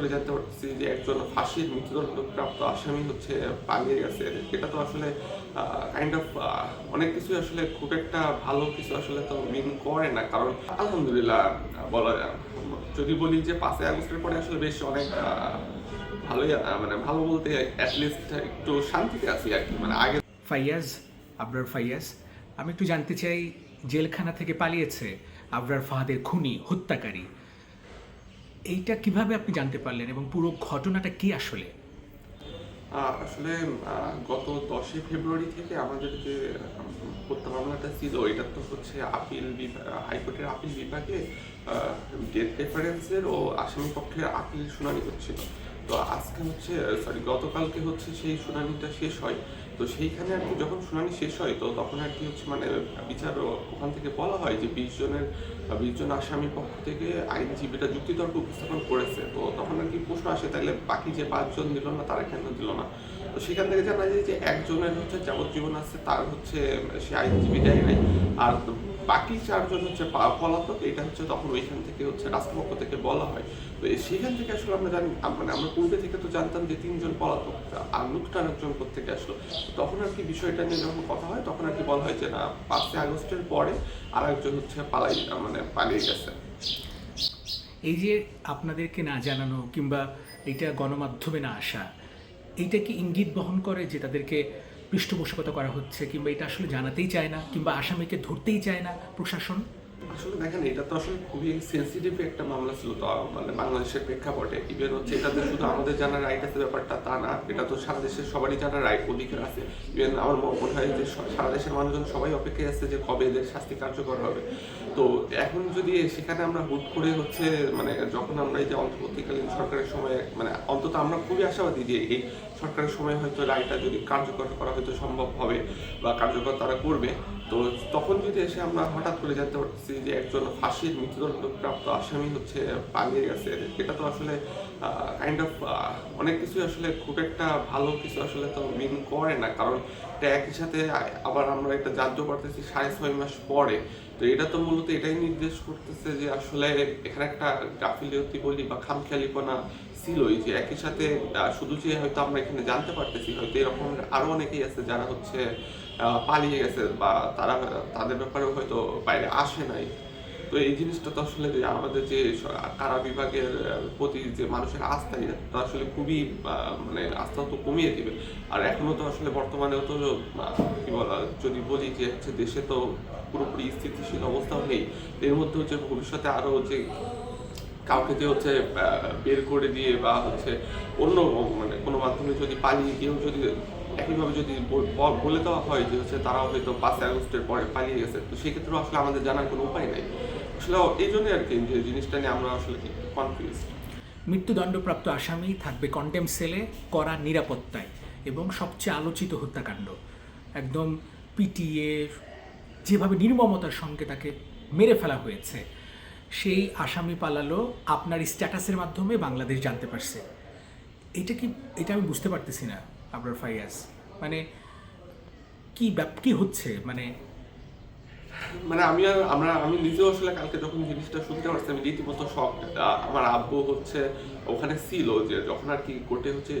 করে জানতে পারতেছি যে একজন ফাঁসির মৃত্যুদণ্ডপ্রাপ্ত আসামি হচ্ছে পালিয়ে গেছে। এটা তো আসলে কাইন্ড অফ অনেক কিছু আসলে খুব একটা ভালো কিছু আসলে তো মিন করে না। কারণ আলহামদুলিল্লাহ, বলা যায়, যদি বলি যে পাঁচই আগস্টের পরে আসলে বেশ অনেক ভালোই মানে ভালো বলতে অ্যাটলিস্ট একটু শান্তিতে আছি আর কি। মানে আগে ফাইয়াজ, আবরার ফাইয়াজ, আমি একটু জানতে চাই, জেলখানা থেকে পালিয়েছে আবরার ফাহাদের খুনি, হত্যাকারী। এইটা কীভাবে আপনি জানতে পারলেন এবং পুরো ঘটনাটা কি আসলে? আসলে গত দশই ফেব্রুয়ারি থেকে আমাদের যে হত্যা মামলাটা ছিল, এটা তো হচ্ছে আপিল বিভাগ হাইকোর্টের আপিল বিভাগে ডেথ রেফারেন্সের ও আসামি পক্ষের আপিল শুনানি হচ্ছিল। তো আজকে হচ্ছে সরি গতকালকে হচ্ছে সেই শুনানিটা শেষ হয়। তো সেইখানে আর কি যখন শুনানি শেষ হয়, তো তখন আর কি হচ্ছে মানে বিচার ওখান থেকে বলা হয় যে বিশ জনের বিশ জন আসামি পক্ষ থেকে আইনজীবীরা যুক্তিতর্ক উপস্থাপন করেছে। তো তখন আর কি প্রশ্ন আসে তাহলে বাকি যে পাঁচজন দিল না, তারা কেন দিল না? তো সেখান থেকে জানা যায় যে একজনের হচ্ছে যাবজ্জীবন আছে, তার হচ্ছে সে আইনজীবী দেয় নাই। আর বাকি চারজন হচ্ছে পলাতক, এটা হচ্ছে তখন ওইখান থেকে হচ্ছে রাষ্ট্রপক্ষ থেকে বলা হয়। তো সেখান থেকে আসলে আমরা জানি মানে আমরা পূর্বে থেকে তো জানতাম যে তিনজন পলাতক আর একজন থেকে আসলো। তখন আর কি বিষয়টা নিয়ে যখন কথা হয়, তখন আর কি বলা হয় যে না, পাঁচই আগস্টের পরে আর একজন হচ্ছে পালাই মানে পালিয়ে গেছে। এই যে আপনাদেরকে না জানানো কিংবা এটা গণমাধ্যমে না আসা, এইটা কি ইঙ্গিত বহন করে যে তাদেরকে পৃষ্ঠপোষকতা করা হচ্ছে, কিংবা এটা আসলে জানাতেই চায় না, কিংবা আসামিকে ধরতেই চায় না প্রশাসন? আসলে দেখেন, এটা তো আসলে খুবই সেন্সিটিভ একটা মামলা ছিল তো মানে বাংলাদেশের প্রেক্ষাপটে। ইভেন হচ্ছে শুধু আমাদের রাইট আছে, ব্যাপারটা তা না। এটা তো সারা দেশের সবারই রাইট অধিকার আছে। ইভেন আমার মনে হয় যে সারা দেশের মানুষজন সবাই অপেক্ষায় আছে যে কবে এদের শাস্তি কার্যকর হবে। তো এখন যদি সেখানে আমরা হুট করে হচ্ছে মানে যখন আমরা এই যে অন্তর্বর্তীকালীন সরকারের সময় মানে অন্তত আমরা খুবই আশাবাদী যে এই সরকারের সময় হয়তো রায়টা যদি কার্যকর করা হয়তো সম্ভব হবে বা কার্যকর তারা করবে। তো তখন যদি এসে আমরা হঠাৎ করে জানতে পারছি যে একজন ফাঁসির মৃত্যুদণ্ডপ্রাপ্ত আসামি হচ্ছে পালিয়ে গেছে, এটা তো আসলে কাইন্ড অফ অনেক কিছু আসলে খুব একটা ভালো কিছু আসলে তো মিন করে না। কারণ এটা একই সাথে আবার আমরা এটা জানতে পারতেছি সাড়ে ছয় মাস পরে। তো এটা তো মূলত এটাই নির্দেশ করতেছে যে আসলে এখানে একটা গাফিলিয়তি বলি বা খামখেয়ালিপনা ছিলই যে একই সাথে শুধু যে হয়তো আমরা এখানে জানতে পারতেছি, হয়তো এরকম আরও অনেকেই আছে যারা হচ্ছে পালিয়ে গেছে বা তারা, তাদের ব্যাপারেও হয়তো বাইরে আসে নাই। তো এই জিনিসটা তো আসলে আমাদের যে কারা বিভাগের প্রতি যে মানুষের আস্থা তো আসলে খুবই মানে আস্থা তো কমিয়ে দিবে। আর এখনও তো আসলে বর্তমানেও তো কি বলা, যদি বলি যে হচ্ছে দেশে তো পুরোপুরি স্থিতিশীল অবস্থাও নেই এর মধ্যে হচ্ছে ভবিষ্যতে আরও যে কাউকে যে হচ্ছে বের করে দিয়ে বা হচ্ছে অন্য মানে কোনো মাধ্যমে যদি পালিয়ে গিয়েও যদি একইভাবে যদি বলে দেওয়া হয় যে হচ্ছে তারাও হয়তো পাঁচ আগস্টের পরে পালিয়ে গেছে, তো সেক্ষেত্রেও আসলে আমাদের জানার কোনো উপায় নেই। আসলে এই জন্যই আর কি যে জিনিসটা নিয়ে আমরা আসলে কনফিউজ মৃত্যুদণ্ডপ্রাপ্ত আসামি থাকবে কন্টেম সেলে করা নিরাপত্তায় এবং সবচেয়ে আলোচিত হত্যাকাণ্ড। একদম পিটিএ যেভাবে নির্মমতার সঙ্গে তাকে মেরে ফেলা হয়েছে, সেই আসামি পালালো আপনার স্ট্যাটাসের মাধ্যমে বাংলাদেশ জানতে পারছে। এটা কি, এটা আমি বুঝতে পারতেছি না আপনার ফাইয়াজ। মানে কি ব্যাপ, কি হচ্ছে? মানে মানে আমি আমরা, আমি নিজেও আসলে কালকে যখন জিনিসটা শুনতে পারছি, আমি রীতিমতো শখ আমার আব্বু হচ্ছে ওখানে ছিল যে যখন আর কি কোর্টে হচ্ছে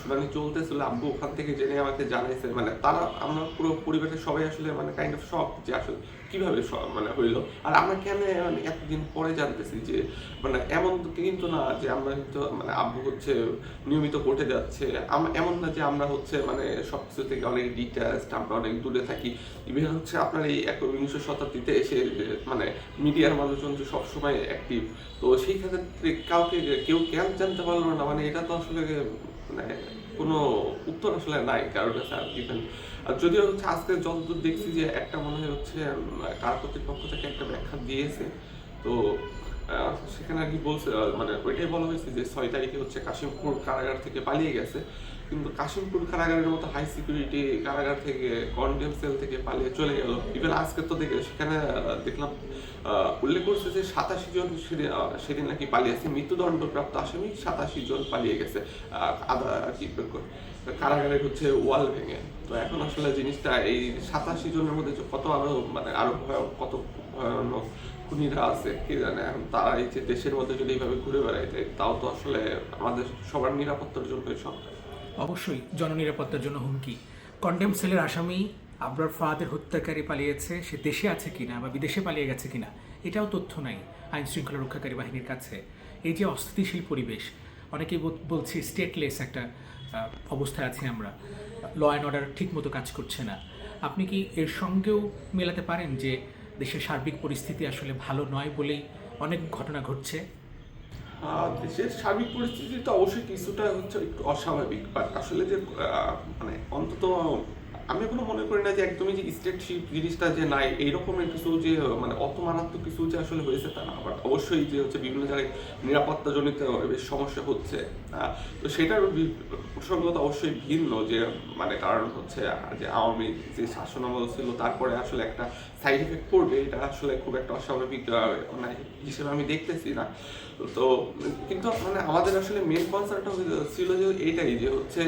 শুনানি চলতেছিল, আব্বু ওখান থেকে জেনে আমাকে জানাইছে। মানে তারা, আমরা পুরো পরিবারের সবাই আসলে মানে কাইন্ড অফ শখ যে আসলে কীভাবে মানে হইল? আর আমরা কেন মানে এতদিন পরে জানতেছি যে মানে এমন কিন্তু না যে আমরা হয়তো মানে আব্বু হচ্ছে নিয়মিত কোর্টে যাচ্ছে। এমন না যে আমরা হচ্ছে মানে সবকিছু থেকে অনেক ডিটাচড আমরা অনেক দূরে থাকি। ইভেন হচ্ছে আপনার এই এক একবিংশ শতাব্দীতে এসে মানে মিডিয়ার মানুষজন যে সবসময় অ্যাক্টিভ তো সেই ক্ষেত্রে কাউকে কেউ কেন জানতে পারল না? মানে এটা তো আসলে মানে কোনো উত্তর আসলে নাই কাছে আর ইভেন যদিও হচ্ছে আজকে যতদূর দেখছি যে একটা মনে হয় হচ্ছে কার কর্তৃপক্ষ থেকে একটা ব্যাখ্যা দিয়েছে, তো সেখানে আর কি বলছে মানে ওইটাই বলা হয়েছে যে ছয় তারিখে হচ্ছে কাশিমপুর কারাগার থেকে পালিয়ে গেছে। কিন্তু কাশিমপুর কারাগারের মতো হাই সিকিউরিটি কারাগার থেকে কন্ডেম সেল থেকে পালিয়ে চলে গেল। ইভেন আজকে তো দেখে সেখানে দেখলাম উল্লেখ করছে যে সাতাশি জন সেদিন নাকি পালিয়েছে। মৃত্যুদণ্ডপ্রাপ্ত আসামি সাতাশি জন পালিয়ে গেছে। আদা কি কারাগারের হচ্ছে ওয়াল ভেঙে। তো এখন আসলে জিনিসটা এই সাতাশি জনের মধ্যে কত আরও মানে আরও ভয় কত ভয়ানক খুনিরা আছে, কে জানে? এখন তারা এই যে দেশের মধ্যে যদি এইভাবে ঘুরে বেড়ায় তাও তো আসলে আমাদের সবার নিরাপত্তার জন্যই সরকার অবশ্যই জননিরাপত্তার জন্য হুমকি। কন্ডেম সেলের আসামি আবরার ফাহাদের হত্যাকারী পালিয়েছে, সে দেশে আছে কিনা বা বিদেশে পালিয়ে গেছে কিনা, এটাও তথ্য নাই আইন শৃঙ্খলা রক্ষাকারী বাহিনীর কাছে। এই যে অস্থিতিশীল পরিবেশ, অনেকেই বলছি স্টেটলেস একটা অবস্থায় আছি আমরা। ল অ্যান্ড অর্ডার ঠিকমতো কাজ করছে না। আপনি কি এর সঙ্গেও মেলাতে পারেন যে দেশের সার্বিক পরিস্থিতি আসলে ভালো নয় বলেই অনেক ঘটনা ঘটছে? দেশের সার্বিক পরিস্থিতি তো অবশ্যই কিছুটা হচ্ছে একটু অস্বাভাবিক বাট আসলে যে মানে অন্তত আমি এখনও মনে করি না যে একদমই যে স্টেটশিপ জিনিসটা যে নাই এইরকমের কিছু যে মানে অত মারাত্মক কিছু যে আসলে হয়েছে তা না বাট অবশ্যই যে হচ্ছে বিভিন্ন জায়গায় নিরাপত্তাজনিত বেশ সমস্যা হচ্ছে। তো সেটার প্রসঙ্গত অবশ্যই ভিন্ন যে মানে কারণ হচ্ছে যে আওয়ামী যে শাসনামল ছিল, তারপরে আসলে একটা সাইড এফেক্ট পড়বে, এটা আসলে খুব একটা অস্বাভাবিক মানে হিসেবে আমি দেখতেছি না। তো, কিন্তু মানে আমাদের আসলে মেন কনসার্নটা ছিল যে এইটাই যে হচ্ছে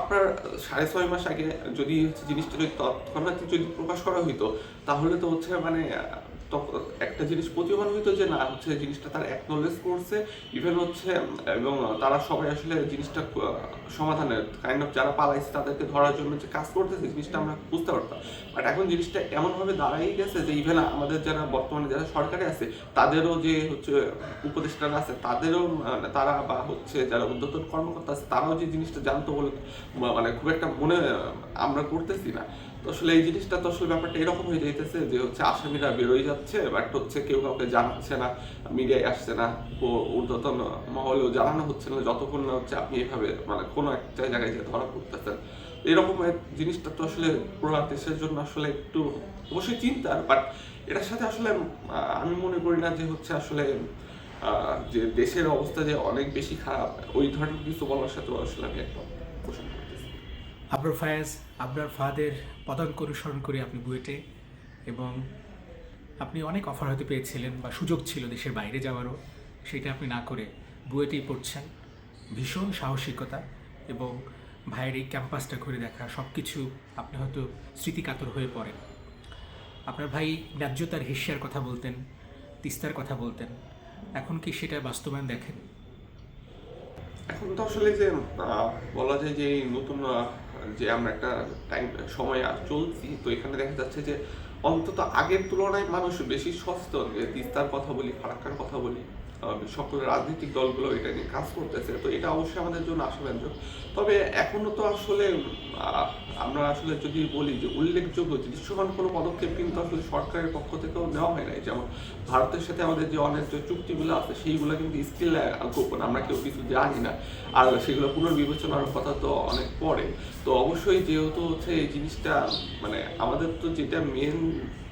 আপনার সাড়ে ছয় মাস আগে যদি হচ্ছে জিনিসটা যদি তৎক্ষণাৎ যদি প্রকাশ করা হইতো, তাহলে তো হচ্ছে মানে তখন একটা জিনিস প্রতীয়মান হইতো যে না, হচ্ছে জিনিসটা তারা অ্যাকনোলেজ করছে ইভেন হচ্ছে, এবং তারা সবাই আসলে জিনিসটা সমাধানের কাইন্ড অফ যারা পালাইছে তাদেরকে ধরার জন্য যে কাজ করতেছে, জিনিসটা আমরা বুঝতে পারতাম। বাট এখন জিনিসটা এমনভাবে দাঁড়াই গেছে যে ইভেন আমাদের যারা বর্তমানে যারা সরকারে আছে, তাদেরও যে হচ্ছে উপদেষ্টারা আছে, তাদেরও মানে তারা বা হচ্ছে যারা উদ্যোতন কর্মকর্তা আছে, তারাও যে জিনিসটা জানতো বলে মানে খুব একটা মনে আমরা করতেছি না। তো আসলে এই জিনিসটা তো আসলে ব্যাপারটা এরকম হয়ে যাইতেছে যে হচ্ছে আসামিরা বেরোয় যাচ্ছে বাট হচ্ছে কেউ কাউকে জানাচ্ছে না, মিডিয়ায় আসছে না। ঊর্ধ্বতন মহলেও জানানো হচ্ছে না, যতক্ষণ না হচ্ছে আপনি এভাবে মানে কোনো একটা জায়গায় যে ধরা পড়তেছেন। এরকম জিনিসটা তো আসলে পুরো দেশের জন্য আসলে একটু অবশ্যই চিন্তার বাট এটার সাথে আসলে আমি মনে করি না যে হচ্ছে আসলে যে দেশের অবস্থা যে অনেক বেশি খারাপ, ওই ধরনের কিছু বলার সাথে আসলে আমি একদম পোষণ আবরার ফায়াজ আবরার ফাহাদের পদাঙ্ক অনুসরণ করে আপনি বুয়েটে এবং আপনি অনেক অফার হতে পেয়েছিলেন বা সুযোগ ছিল দেশের বাইরে যাওয়ারও, সেটা আপনি না করে বুয়েটেই পড়ছেন। ভীষণ সাহসিকতা এবং ভাইয়ের এই ক্যাম্পাসটা ঘুরে দেখা সব কিছু আপনি হয়তো স্মৃতিকাতর হয়ে পড়েন। আপনার ভাই ন্যায্যতার হিস্যার কথা বলতেন, তিস্তার কথা বলতেন, এখন কি সেটা বাস্তবায়ন দেখেন? এখন তো আসলে যে বলা যায় যে নতুন যে আমরা একটা টাইম সময় আর চলছি, তো এখানে দেখা যাচ্ছে যে অন্তত আগের তুলনায় মানুষ বেশি সচেতন। তিস্তার কথা বলি, ফারাক্কার কথা বলি সকল রাজনৈতিক দলগুলো এটা নিয়ে কাজ করতেছে। তো এটা অবশ্যই আমাদের জন্য আশাব্যঞ্জক। তবে এখনও তো আসলে আমরা আসলে যদি বলি যে উল্লেখযোগ্য দৃশ্যমান কোনো পদক্ষেপ কিন্তু আসলে সরকারের পক্ষ থেকেও নেওয়া হয় নাই। যেমন ভারতের সাথে আমাদের যে অনেক যে চুক্তিগুলো আছে, সেইগুলো কিন্তু স্টিল গোপন। আমরা কেউ কিছু জানি না। আর সেগুলো পুনর্বিবেচনার কথা তো অনেক পরে। তো অবশ্যই যেহেতু হচ্ছে এই জিনিসটা মানে আমাদের তো যেটা মেন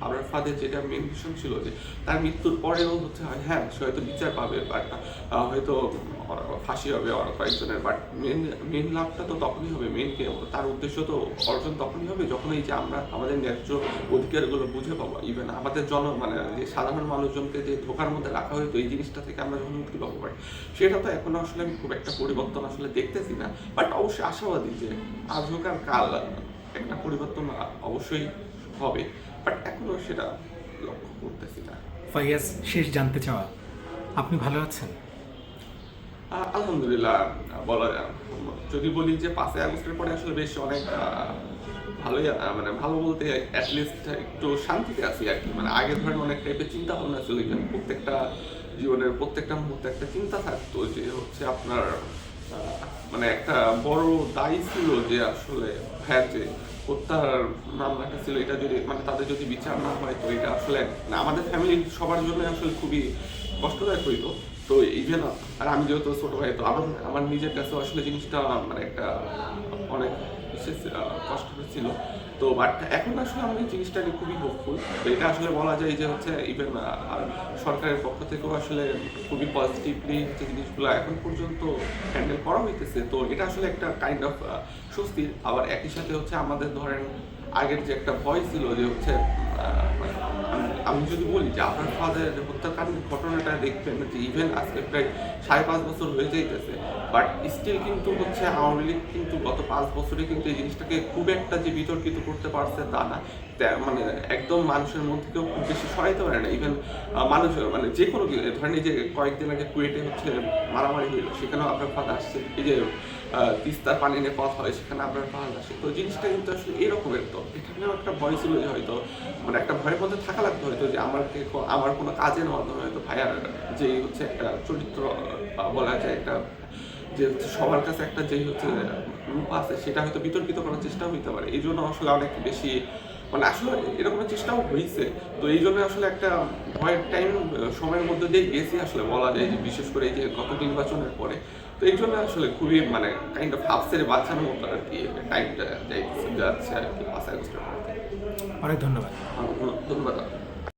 আমার ফাদের যেটা মেন ভীষণ ছিল যে তার মৃত্যুর পরেও হচ্ছে হ্যাঁ সে হয়তো বিচার পাবে বাট হয়তো ফাঁসি হবে আর কয়েকজনের বাট মেন মেন লাভটা তো তখনই হবে মেন তার উদ্দেশ্য তো অর্জন তখনই হবে যখন এই যে আমরা, আমাদের ন্যায্য অধিকারগুলো বুঝে পাবো ইভেন আমাদের জন মানে যে সাধারণ মানুষজনকে যে ধোকার মধ্যে রাখা হয়তো এই জিনিসটা থেকে আমরা যখন মুক্তি পাবো পারি সেটা তো এখনও আসলে আমি খুব একটা পরিবর্তন আসলে দেখতেছি না বাট অবশ্যই আশাবাদী যে আজ কাল একটা পরিবর্তন অবশ্যই হবে বাট এখনও সেটা লক্ষ্য করতেছি না। ফাইয়াজ, শেষ জানতে চাওয়া। আপনি ভালো আছেন? আলহামদুলিল্লাহ, বলা যদি বলি যে পাঁচই আগস্টের পরে আসলে বেশ অনেক ভালোই মানে ভালো বলতে অ্যাটলিস্ট একটু শান্তিতে আছি আর কি। মানে আগে ধরেন অনেক টাইপের চিন্তা ভাবনা ছিল যে প্রত্যেকটা জীবনের প্রত্যেকটা মুহূর্তে একটা চিন্তা থাকতো যে হচ্ছে আপনার মানে একটা বড় দায়ী ছিল যে আসলে হ্যাঁ যে হত্যার মামলাটা ছিল, এটা যদি মানে তাদের যদি বিচার না হয়, তো এটা আসলে মানে আমাদের ফ্যামিলির সবার জন্য আসলে খুবই কষ্টদায়ক হইতো তো। ইভেন আর আমি যেহেতু ছোট ভাই তো আমার আমার নিজের কাছে আসলে জিনিসটা মানে একটা অনেক কষ্ট ছিল। তো বাট এখন আসলে আমি জিনিসটাকে খুবই হোপফুল তো এটা আসলে বলা যায় যে হচ্ছে ইভেন সরকারের পক্ষ থেকেও আসলে খুবই পজিটিভলি যে জিনিসগুলো এখন পর্যন্ত হ্যান্ডেল করা হইতেছে। তো এটা আসলে একটা কাইন্ড অফ স্বস্তির আবার একই সাথে হচ্ছে আমাদের ধরেন আগের যে একটা ভয় ছিল যে হচ্ছে আমি যদি বলি যে আপনার ফাদার হত্যাকাণ্ডের ঘটনাটা দেখবেন যে ইভেন আজকে প্রায় সাড়ে পাঁচ বছর হয়ে যাইতেছে বাট স্টিল কিন্তু হচ্ছে আওয়ামী লীগ কিন্তু গত পাঁচ বছরে কিন্তু এই জিনিসটাকে খুব একটা যে বিতর্কিত করতে পারছে তা না। মানে একদম মানুষের মধ্যে কেউ খুব বেশি সরাইতে পারে না। ইভেন মানুষ মানে যে কোনো ধরেন এই যে কয়েকদিন আগে কুয়েটে হচ্ছে মারামারি হইল, সেখানেও আপনার ফাদার আসছে। এই যে তিস্তার পানি নিয়ে কথা হয়, সেখানে আপনার ফাদার আসে। তো জিনিসটা কিন্তু আসলে এরকমের তো। এখানেও একটা ভয় ছিল যে হয়তো মানে একটা ভয়ের মধ্যে থাকা লাগতো হয়তো। যে আমার আমার কোনো কাজের মাধ্যমে হয়তো ভাইয়ার যে হচ্ছে একটা চরিত্র বলা যায় একটা যে সবার কাছে একটা যেই হচ্ছে রূপ আছে সেটা হয়তো বিতর্কিত করার চেষ্টা হইতে পারে এই জন্য আসলে অনেক বেশি মানে আসলে এরকম চেষ্টাও হয়েছে তো এই জন্য আসলে একটা ভয়ের টাইম সময়ের মধ্যে দিয়ে গেছি আসলে বলা যায় যে বিশেষ করে এই যে গত নির্বাচনের পরে তো এই জন্য আসলে খুবই মানে কাইন্ড অফ হাফসের বাচ্চার মতো আর কি টাইমটা যাচ্ছে আর কি পাঁচ আগস্টের। অনেক ধন্যবাদ ধন্যবাদ আপনাকে।